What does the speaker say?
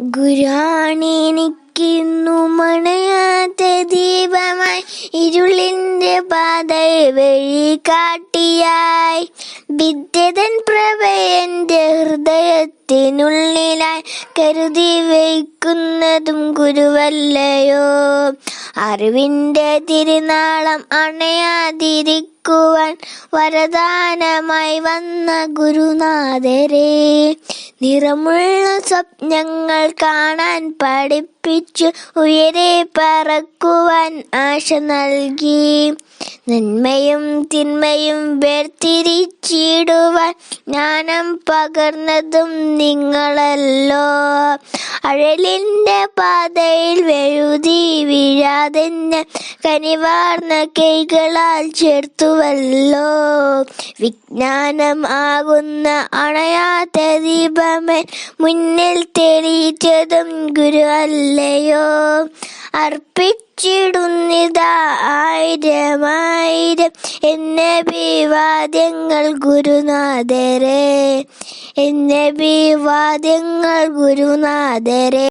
ഗുരാണെനിക്കിന്നു മണയാത്ത ദീപമായി. ഇരുളിന്റെ പാതയെ വഴി കാട്ടിയായി വിദ്യതൻ പ്രഭയന്റെ ഹൃദയത്തിനുള്ളിലായി കരുതി വയ്ക്കുന്നതും ഗുരുവല്ലയോ. അറിവിന്റെ തിരുനാളം അണയാതിരിക്കുവാൻ വരദാനമായി വന്ന ഗുരുനാഥരെ നിറമുള്ള സ്വപ്നങ്ങൾ കാണാൻ പഠിപ്പിച്ചു ഉയരെ പറക്കുവാൻ ആശ നൽകി. നന്മയും തിന്മയും വേർതിരിച്ചിടുവാൻ ജ്ഞാനം പകർന്നതും നിങ്ങളല്ലോ. അഴലിന്റെ പാതയിൽ വെഴുതി വീഴാതെന്നെ കനിവാർന്ന കൈകളാൽ ചേർത്തുവല്ലോ. വിജ്ഞാനം ആകുന്ന അണയാത്ത ദീപമേ മുന്നിൽ തെളിയിച്ചതും ഗുരു അല്ലയോ. അർപ്പിച്ചിടുന്നിതാ. എന്നെ വിവാദ്യങ്ങൾ ഗുരുനാഥരെ. എന്നെ വിവാദ്യങ്ങൾ ഗുരുനാഥരെ.